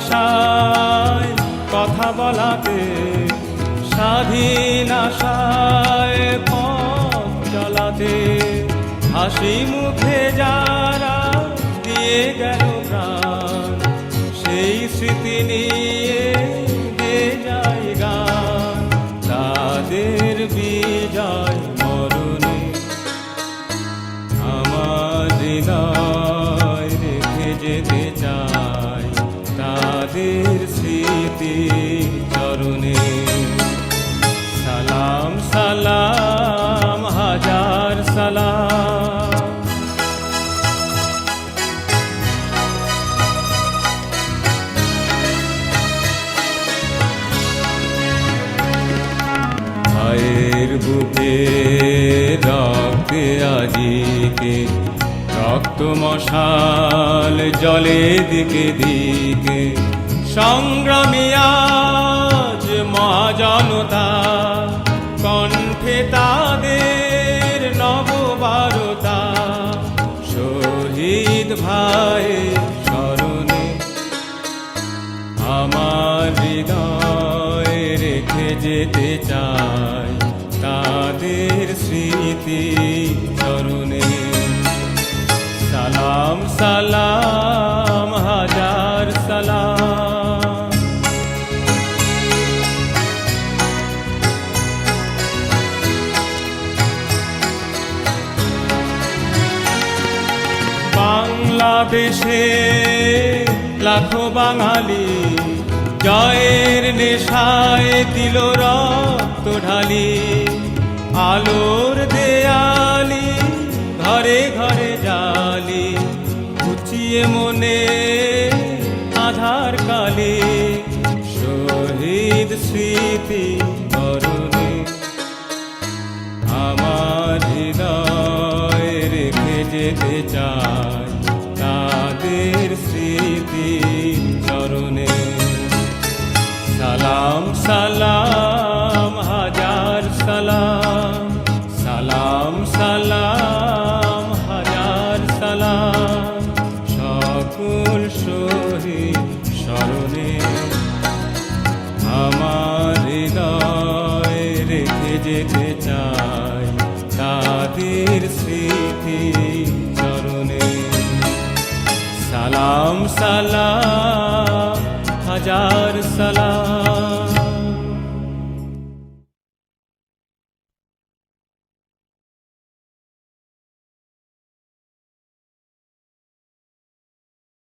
ভাষায় কথা বলাতে, স্বাধীন আশায় পথ চলাতে, হাসি মুখে যারা দিয়ে গেল প্রাণ, সেই স্মৃতি নিয়ে তাদের স্মৃতি চরণে। সালাম সালাম হাজার সালাম। ভাইয়ের বুকে রক্তে আজিকে রক্ত মশাল জলে দিকে দিকে। সংগ্রামী আজ মহাজনতা, কণ্ঠে তাদের নববারতা। শহীদ ভাই স্মরণে আমার হৃদয় রেখে যেতে চাই তাদের স্মৃতি চরণে। সালাম, হাজার সালাম। বাংলাদেশে লাখো বাঙালি জয়ের নেশায় দিল রক্ত ঢালি, আলোর দেয়ালি ঘরে ঘরে জালি উচিয়ে মনে আধার কালে শহীদ স্মৃতি করণে আমার হৃদয় রেখে যেতে চাই তাদের স্মৃতি চরণে। সালাম সালাম। সকল শহীদ স্মরণে আমার হৃদয় রেখে যেতে চাই তাদের স্মৃতি চরণে। সালাম সালাম, হাজার সালাম।